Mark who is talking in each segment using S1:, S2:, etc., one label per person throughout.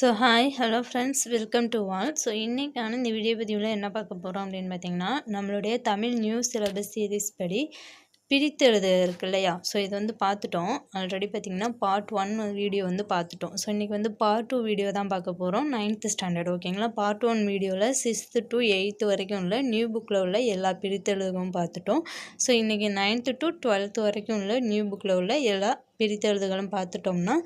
S1: So hi hello friends welcome to all so இன்றைக்கான இந்த video பதிவில் என்ன பார்க்க போகிறோம் அப்படின்னு பார்த்தீங்கன்னா நம்மளுடைய தமிழ் நியூஸ் சிலபஸ் சீரீஸ் படி பிரித்தெழுது இருக்கு இல்லையா? ஸோ இது வந்து பார்த்துட்டோம். ஆல்ரெடி பார்த்திங்கன்னா பார்ட் ஒன் வீடியோ வந்து பார்த்துட்டோம். ஸோ இன்றைக்கி வந்து பார்ட் டூ வீடியோ தான் பார்க்க போகிறோம் நைன்த்து ஸ்டாண்டர்ட் ஓகேங்களா பார்ட் ஒன் வீடியோவில் சிக்ஸ்த்து டு எயித்து வரைக்கும் உள்ள நியூ புக்கில் உள்ள எல்லா பிரித்தெழுதுகளும் பார்த்துட்டோம். ஸோ இன்றைக்கி நைன்த்து டு டுவெல்த்து வரைக்கும் உள்ள நியூ புக்கில் உள்ள எல்லா பிரித்தெழுதுகளும் பார்த்துட்டோம்னா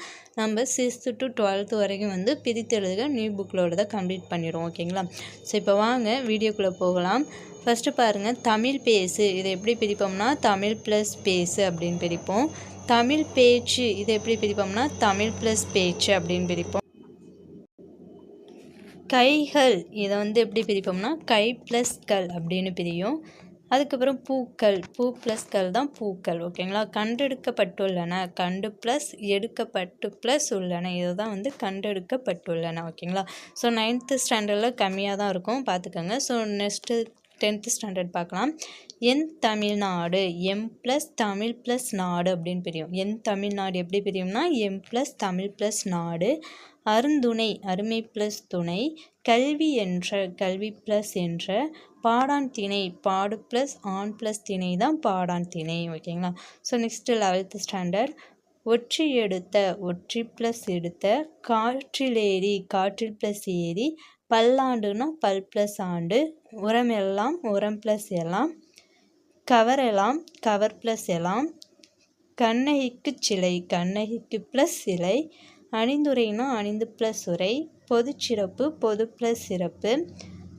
S1: நம்ம சிக்ஸ்த்து டு டுவெல்த்து வரைக்கும் வந்து பிரித்தெழுதுக நியூ புக்கில் தான் கம்ப்ளீட் பண்ணிடுவோம் ஓகேங்களா? ஸோ இப்போ வாங்க வீடியோக்குள்ளே போகலாம். ஃபஸ்ட்டு பாருங்கள் தமிழ் பேசு. இதை எப்படி பிரிப்போம்னா தமிழ் ப்ளஸ் பேசு அப்படின்னு பிரிப்போம். தமிழ் பேச்சு இதை எப்படி பிரிப்போம்னா தமிழ் ப்ளஸ் பேச்சு அப்படின்னு பிரிப்போம். கைகள் இதை வந்து எப்படி பிரிப்போம்னா கை ப்ளஸ் கல் அப்படின்னு பிரியும். அதுக்கப்புறம் பூக்கள் பூ ப்ளஸ் கல் தான் பூக்கள் ஓகேங்களா கண்டெடுக்கப்பட்டுள்ளன. கண்டு ப்ளஸ் எடுக்கப்பட்டு ப்ளஸ் உள்ளன. இதுதான் வந்து கண்டெடுக்கப்பட்டுள்ளன ஓகேங்களா ஸோ நைன்த்து ஸ்டாண்டர்டில் கம்மியாக தான் இருக்கும் பார்த்துக்கோங்க. ஸோ நெக்ஸ்ட்டு டென்த்து ஸ்டாண்டர்ட் பார்க்கலாம். என் Tamil Nadu M plus Tamil plus நாடு அப்படின்னு பிரியும். என் தமிழ்நாடு எப்படி பிரியும்னா எம் ப்ளஸ் தமிழ் ப்ளஸ் நாடு அருந்துணை அருமை ப்ளஸ் துணை கல்வி என்ற கல்வி ப்ளஸ் என்ற பாடான் திணை பாடு ப்ளஸ் ஆன் ப்ளஸ் திணை தான் பாடான் திணை ஓகேங்களா? ஸோ நெக்ஸ்ட்டு லெவல்த்து ஸ்டாண்டர்ட் ஒற்றி எடுத்த ஒற்றி ப்ளஸ் எடுத்த காற்றிலேறி காற்றில் ப்ளஸ் ஏறி பல்லாண்டுனா பல் ப்ளஸ் ஆண்டு உரம் எல்லாம் உரம் ப்ளஸ் எல்லாம் கவர் எல்லாம் கவர் ப்ளஸ் எல்லாம் கண்ணகிக்கு சிலை கண்ணகிக்கு ப்ளஸ் சிலை அணிந்துரைனா அணிந்து ப்ளஸ் உரை பொது சிறப்பு பொது ப்ளஸ் சிறப்பு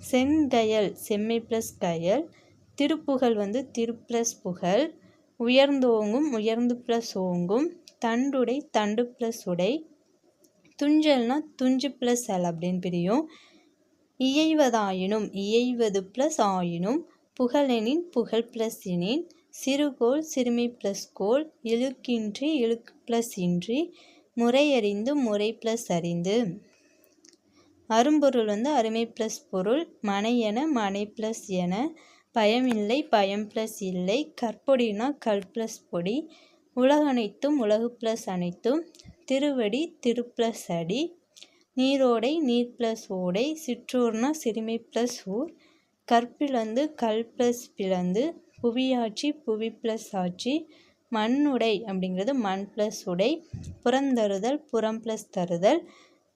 S1: செங்கயல் செம்மை ப்ளஸ் கயல் திருப்புகழ் வந்து திரு ப்ளஸ் புகழ் உயர்ந்தோங்கும் உயர்ந்து ப்ளஸ் ஓங்கும் தண்டுடை தண்டு ப்ளஸ் உடை. துஞ்சல்னா துஞ்சு ப்ளஸ் அல் அப்படின்னு பிரியும். இயைவதாயினும் இயைவது ப்ளஸ் ஆயினும் புகழெனின் புகழ் ப்ளஸ் எனின் சிறுகோள் சிறுமி ப்ளஸ் கோள் இழுக்கின்றி இழுக்கு ப்ளஸ் இன்றி முறையறிந்து முறை ப்ளஸ் அறிந்து. அரும்பொருள் வந்து அருமை ப்ளஸ் பொருள் மனை என மனை ப்ளஸ் என பயம் இல்லை பயம் ப்ளஸ் இல்லை கற்பொடினா கல் ப்ளஸ் பொடி உலகனைத்தும் உலகு ப்ளஸ் அனைத்தும் திருவடி திரு ப்ளஸ் அடி நீரோடை நீர் ப்ளஸ் ஓடை சிற்றூர்னா சிறுமி ப்ளஸ் ஊர் கற்பிழந்து கல் ப்ளஸ் பிளந்து புவியாட்சி புவி ப்ளஸ் ஆட்சி மண்ணுடை அப்படிங்கிறது மண் ப்ளஸ் உடை புறந்தருதல் புறம் ப்ளஸ் தருதல்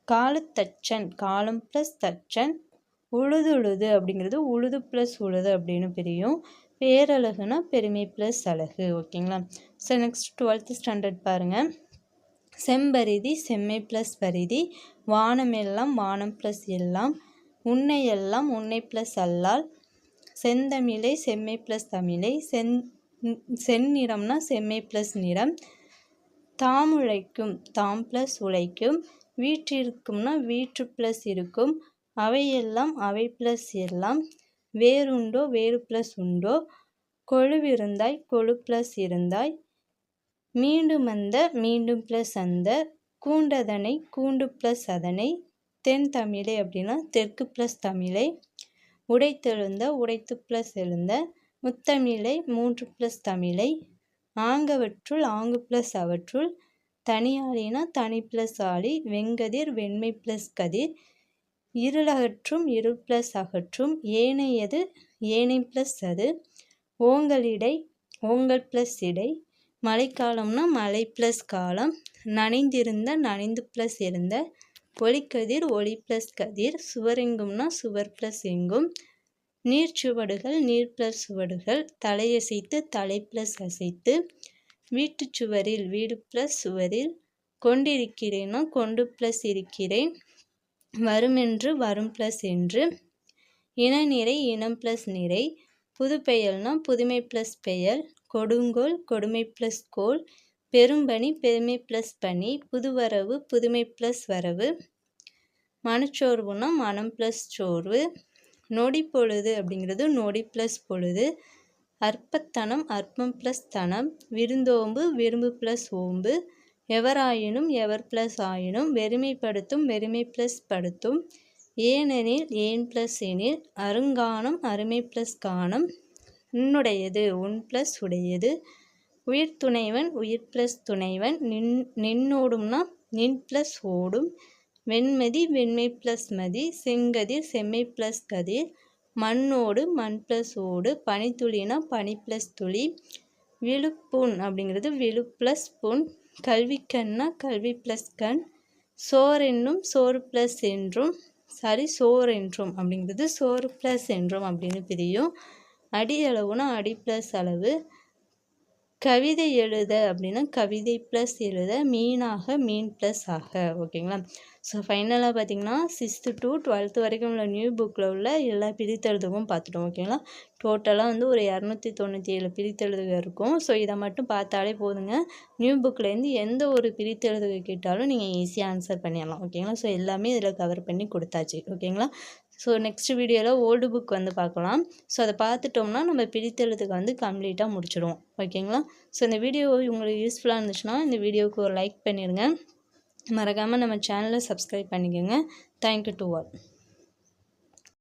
S1: காலத்தச்சன் காலம் ப்ளஸ் தச்சன் உழுதுழுது அப்படிங்கிறது உழுது ப்ளஸ் உழுது அப்படின்னு பிரியும். பேரழகுனா பெருமை ப்ளஸ் அழகு ஓகேங்களா ஸோ நெக்ஸ்ட் டுவெல்த்து ஸ்டாண்டர்ட் பாருங்கள் செம்பரிதி செம்மை ப்ளஸ் பரிதி. வானம் எல்லாம் வானம் ப்ளஸ் எல்லாம். உன்னை எல்லாம் உன்னை ப்ளஸ் அல்லால். செந்தமிழை செம்மை ப்ளஸ் தமிழை. செந் செந்நிறம்னா செம்மை ப்ளஸ் நிறம். தாம் உழைக்கும் தாம் ப்ளஸ் உழைக்கும். வீற்றிருக்கும்னா வீற்று ப்ளஸ் இருக்கும். அவையெல்லாம் அவை ப்ளஸ் எல்லாம். வேறுண்டோ வேறு ப்ளஸ் உண்டோ? கொழுவிருந்தாய் கொழு ப்ளஸ் இருந்தாய். மீண்டும் அந்த மீண்டும் ப்ளஸ் அந்த. கூண்டதனை கூண்டு ப்ளஸ் அதனை. தென் தமிழை அப்படின்னா தெற்கு ப்ளஸ் தமிழை. உடைத்தெழுந்த உடைத்து ப்ளஸ் எழுந்த. முத்தமிழை மூன்று ப்ளஸ் தமிழை. ஆங்கவற்றுள் ஆங்கு ப்ளஸ் அவற்றுள். தனியாளினா தனி ப்ளஸ் ஆளி. வெங்கதிர் வெண்மை ப்ளஸ் கதிர். இருளகற்றும் இருள் ப்ளஸ் அகற்றும் ஏனையது ஏனை ப்ளஸ் அது. ஓங்கலிடை ஓங்கல் ப்ளஸ் இடை. மழைக்காலம்னா மழை ப்ளஸ் காலம். நனைந்திருந்த நனைந்து ப்ளஸ் இருந்த. ஒளிக்கதிர் ஒளி ப்ளஸ் கதிர். சுவரெங்கும்னா சுவர் ப்ளஸ் எங்கும். நீர் சுவடுகள் நீர் ப்ளஸ் சுவடுகள். தலையசைத்து தலை ப்ளஸ் அசைத்து. வீட்டு சுவரில் வீடு ப்ளஸ் சுவரில். கொண்டிருக்கிறேன்னா கொண்டு ப்ளஸ் இருக்கிறேன். வருமென்று வரும் ப்ளஸ் என்று. இனநிறை இனம் ப்ளஸ் நிறை. புதுப்பெயல்னா புதுமை ப்ளஸ் பெயல் கொடுங்கோல் கொடுமை ப்ளஸ் கோல். பெரும்பணி பெருமை ப்ளஸ் பணி புதுவரவு புதுமை ப்ளஸ் வரவு. மனச்சோர்வுனா மனம் ப்ளஸ் சோர்வு. நொடி பொழுது அப்படிங்கிறது நொடி ப்ளஸ் பொழுது. அற்பத்தனம் அற்பம் ப்ளஸ் தனம். விருந்தோம்பு விரும்பு ப்ளஸ் ஓம்பு. எவராயினும் எவர் ப்ளஸ் ஆயினும் வெறுமைப்படுத்தும் வெறுமை ப்ளஸ் படுத்தும். ஏனெனில் ஏன் ப்ளஸ் எனில் அருங்கானம் அருமை ப்ளஸ் காணம். உன்னுடையது உன் பிளஸ் உடையது. உயிர் துணைவன் உயிர் ப்ளஸ் துணைவன். நின் நின்னோடும்னா நின் ப்ளஸ் ஓடும். வெண்மதி வெண்மை ப்ளஸ் மதி. செங்கதிர் செம்மை ப்ளஸ் கதிர். மண்ணோடு மண் ப்ளஸ் ஓடு. பனித்துளினா பனி ப்ளஸ் துளி. விழுப்புண் அப்படிங்கிறது விழு ப்ளஸ் புண். கல்விக்கண்ணா கல்வி ப்ளஸ் கண் சோர் என்னும் சோறு ப்ளஸ் என்றும் சாரி சோர் என்றும் அப்படிங்கிறது சோறு ப்ளஸ் என்றும் அப்படின்னு பிரியும். அடி அளவுனா அடி ப்ளஸ் அளவு. கவிதை எழுத அப்படின்னா கவிதை ப்ளஸ் எழுத மீனாக மீன் ப்ளஸ் ஆக. ஓகேங்களா ஸோ ஃபைனலாக பார்த்தீங்கன்னா சிக்ஸ்த்து டு டுவெல்த்து வரைக்கும் உள்ள நியூ புக்கில் உள்ள எல்லா பிரித்தெழுதுவும் பார்த்துட்டோம் ஓகேங்களா டோட்டலாக வந்து ஒரு இரநூத்தி தொண்ணூற்றி ஏழு பிரித்தெழுதுக இருக்கும். ஸோ இதை மட்டும் பார்த்தாலே போதுங்க. நியூ புக்லேருந்து எந்த ஒரு பிரித்தெழுதுக கேட்டாலும் நீங்கள் ஈஸியாக ஆன்சர் பண்ணிடலாம் ஓகேங்களா ஸோ எல்லாமே இதில் கவர் பண்ணி கொடுத்தாச்சு ஓகேங்களா ஸோ நெக்ஸ்ட் வீடியோவில் ஓல்டு புக் வந்து பார்க்கலாம். ஸோ அதை பார்த்துட்டோம்னா நம்ம பிரித்தெழுதுக்கு வந்து கம்ப்ளீட்டாக முடிச்சிடுவோம். ஓகேங்களா ஸோ இந்த வீடியோ உங்களுக்கு யூஸ்ஃபுல்லாக இருந்துச்சுன்னா இந்த வீடியோவுக்கு ஒரு லைக் பண்ணிடுங்க. மறக்காமல் நம்ம சேனலை சப்ஸ்கிரைப் பண்ணிக்கோங்க. Thank you to all